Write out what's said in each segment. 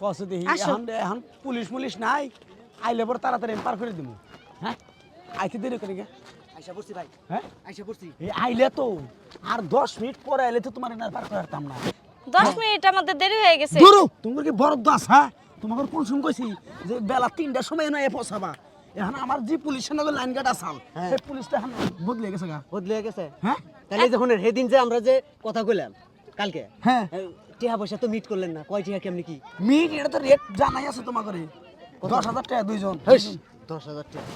কসে দেখি আসো। এখন এখন পুলিশ মুলিশ নাই আইলে পর তাড়াতাড়ি আমি পার করে দিব হ্যাঁ? আইতে দেরি করি গে আইসা পড়ছি ভাই। হ্যাঁ? আইসা পড়ছি। এই আইলে তো আর দশ মিনিট পরে আইলে তো তোমার এনার পার করে পারতাম না। দশ মিনিট আমাদের দেরি হয়ে গেছে। গুরু তোমার কি বড় দাস হ্যাঁ? তোমাকে কোন সময় কইছি যে বেলা তিনটার সময় নয় পৌঁছাবা। এখন আমার যে পুলিশের নগর লাইন গার্ড আসাল হ্যাঁ। সেই পুলিশটা এখন বদলে গেছে গা। বদলে গেছে? হ্যাঁ? তাহলে এই যে শুনেন সেদিন যে আমরা যে কথা কইলাম কালকে? হ্যাঁ। পয়সা তো মিট করলেন না। কয় টিহা কেমনি কি? মিট এটা তো রেট জানাই আছে তোমাকে। দশ হাজার টাকা দুইজন। দশ হাজার টাকা।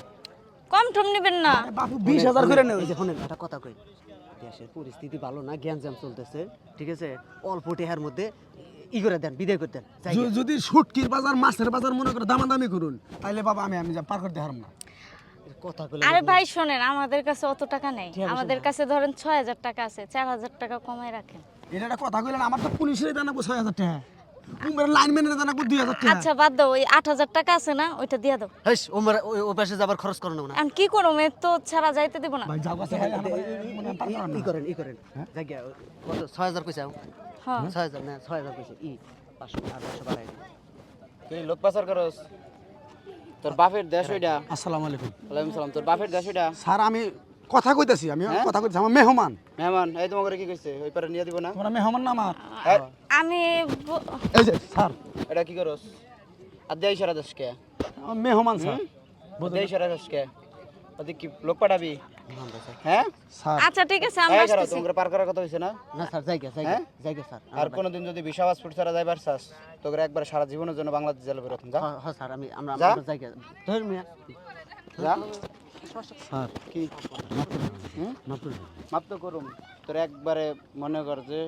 কম টম নেবেন না। বাপু বিশ হাজার করে যে শুনেন একটা কথা কই। দেশের পরিস্থিতি ভালো না জ্ঞান জ্যাম চলতেছে ঠিক আছে? অল্প টিহার মধ্যে ই করে দেন বিদায় করে দেন যদি শুটকির বাজার মাছের বাজার মনে করে দামাদামি করুন তাহলে বাবা আমি আমি পার করতে হারম না। কথা আরে ভাই শোনেন আমাদের কাছে অত টাকা নেই। আমাদের কাছে ধরেন ছয় হাজার টাকা আছে চার হাজার টাকা কমাই রাখেন। এটা একটা কথা কইলেন আমার তো পুলিশের জানাব ছয় হাজার টাকা। উমের লাইনম্যানের জানাব দুই হাজার টাকা। আচ্ছা বাদ দাও ওই আট হাজার টাকা আছে না ওইটা দিয়ে দাও। হেস ওমর ওই- ও পাশে যাবার খরচ করানো না এখন কি করো মেয়ে তো ছাড়া যাইতে দেবো না। ভাই হয় ই করেন ই করেন। যাই গিয়া, কত ছয় হাজার কইছে হ্যাঁ। ছয় হাজার না ছয় হাজার কইছে। ই পাঁচশো আর পাঁচশো বাড়াই তুই লোক পাচার করস? তোর বাপের দেশ ওইটা আসসালামু আলাইকুম। ওয়ালাইকুম সালাম তোর বাপের দেশ ওইটা স্যার আমি কথা কইতাছি আমি হ্যাঁ? কথা কইতাছি আমার মেহমান। মেহমান এই তোমাকে কি কইছে? ওই পারে নিয়ে দিব না? তোমরা মেহমান না আমার? আমি এই যে স্যার। এটা কি করস? আর দেই সারা দেশ কে? আমার মেহমান স্যার। দেই সারা দেশ কে? কি লোক পাঠাবি? হ্যাঁ? আচ্ছা ঠিক আছে আমরা আসতেছি। তোমাকে পার করার কথা হইছে না? না স্যার যাই গিয়া, যাই হ্যাঁ? গিয়া, স্যার আর কোনোদিন যদি বিশা পাসপোর্ট ছাড়া যাইবার চাস তোকে একবার সারা জীবনের জন্য বাংলাদেশ জেলে বেরোতাম যা। হ্যাঁ, হ্যাঁ, স্যার আমি আমরা আমরা যাই গিয়া। ধর মিয়া। যা। স্যার কি? মাপ তো করুম তোর একবারে মনে কর যে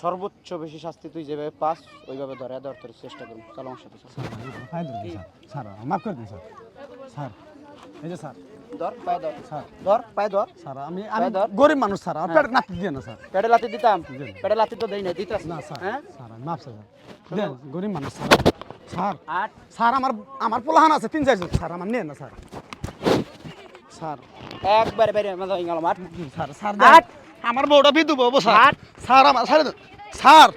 সর্বোচ্চ বেশি শাস্তি তুই যেভাবে পাস ওইভাবে ধরে ধর তোর চেষ্টা করুম চলো আমার সাথে স্যার মাফ করে দিন স্যার। স্যার এই যে স্যার। ধর পায়ে ধর। স্যার। ধর পায়ে ধর। স্যার আমি আমি ধর। গরিব মানুষ স্যার। আমার পেট দিয়ে না স্যার। পেটে লাতি দিতাম। পেটে লাতি তো দেই না দিতাস না। স্যার। হ্যাঁ? স্যার মাফ স্যার দেন। গরিব মানুষ স্যার। স্যার স্যার আমার আমার পোলাহান আছে তিন চারজন। স্যার আমার নেন না স্যার। স্যার। একবারে বাইরে মাথা গেল মাঠ স্যার স্যার। আমার বউটা বিধু বাবু স্যার। স্যার আমার স্যার স্যার।